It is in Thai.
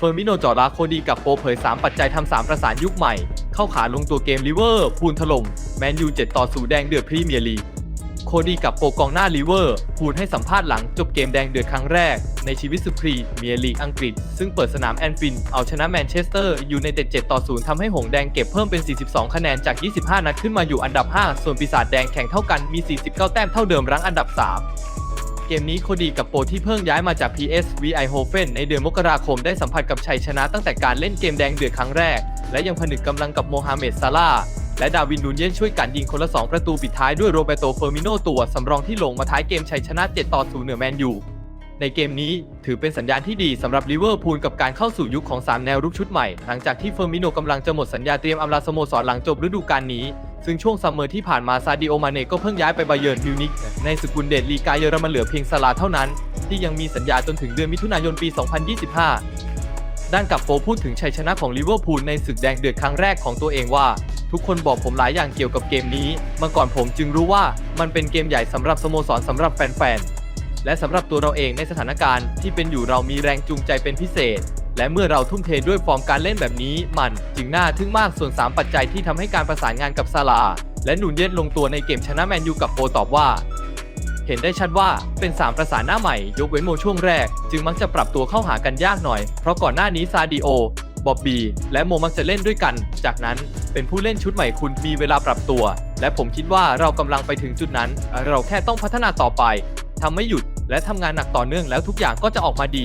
เฟอร์มิโนจอราโคดีกับโปเผย 3 ปัจจัยทำ3ประสานยุคใหม่ เข้าขาลงตัวเกมลิเวอร์พูลถล่มแมนยู7ต่อ0แดงเดือดพรีเมียร์ลีกโคดีกับโปกองหน้าลิเวอร์พูลให้สัมภาษณ์หลังจบเกมแดงเดือดครั้งแรก ในชีวิตสุพรีเมียร์ลีกอังกฤษ ซึ่งเปิดสนามแอนฟินเอาชนะแมนเชสเตอร์ยูไนเต็ด7ต่อ0ทำให้หงส์แดงเก็บเพิ่มเป็น 42 คะแนนจาก 25 นัดขึ้นมาอยู่อันดับ 5 ส่วนปีศาจแดงแข่งเท่ากันมี 49 แต้มเท่าเดิมรั้งอันดับ 3 เกมนี้โคดีกับโปที่เพิ่งย้ายมาจาก PSV Eindhoven ในเดือนมกราคมได้สัมผัสกับชัยชนะตั้งแต่การเล่นเกมแดงเดือดครั้งแรก และยังผนึกกำลังกับโมฮัมเหม็ดซาลาห์และดาวินนูนเยนช่วยกันยิงคนละ 2 ประตูปิดท้ายด้วยโรเบโตเฟอร์มิโนตัวสำรองที่ลงมาท้ายเกมชัยชนะ 7 ต่อ 0 เหนือแมนยูในเกมนี้ถือเป็นสัญญาณที่ดีสำหรับลิเวอร์พูลกับการเข้าสู่ยุคของ 3 แนวรุกชุดใหม่ หลังจากที่เฟอร์มิโนกำลังจะหมดสัญญาเตรียมอำลาสโมสรหลังจบฤดูกาลนี้ ซึ่งช่วงซัมเมอร์ที่ผ่านมาซาดิโอมาเน่ก็เพิ่งย้ายไปบาเยิร์นมิวนิกในสกุลเดชลีกาเยอรมันเหลือเพียงซาลาเท่านั้น ที่ยังมีสัญญาจนถึงเดือนมิถุนายนปี 2025 ด้านกับโฟพูดถึงชัยชนะของลิเวอร์พูลในศึกแดงเดือดครั้งแรกของตัวเองว่า ทุกคนบอกผมหลายอย่างเกี่ยวกับเกมนี้มาก่อนผมจึงรู้ว่ามันเป็นเกมใหญ่สำหรับสโมสรสำหรับแฟนๆและสำหรับตัวเราเองในสถานการณ์ที่เป็นอยู่เรามีแรงจูงใจเป็นพิเศษ และเมื่อเราทุ่มเทด้วยฟอร์มการเล่นแบบนี้ มันจึงน่าทึ่งมากส่วน 3 ปัจจัยที่ทำให้การประสานงานกับซาลา และหนุนเย็นลงตัวในเกมชนะแมนยูกับโปตอบว่า เห็นได้ชัดว่าเป็น 3 ประสานหน้าใหม่ ยกเว้นโมช่วงแรก จึงมักจะปรับตัวเข้าหากันยากหน่อย เพราะก่อนหน้านี้ซาดิโอบอบบี้และโมมักจะเล่นด้วยกัน จากนั้นเป็นผู้เล่นชุดใหม่คุณมีเวลาปรับตัว และผมคิดว่าเรากำลังไปถึงจุดนั้น เราแค่ต้องพัฒนาต่อไปทำไม่หยุดและทำงานหนักต่อเนื่องแล้วทุกอย่างก็จะออกมาดี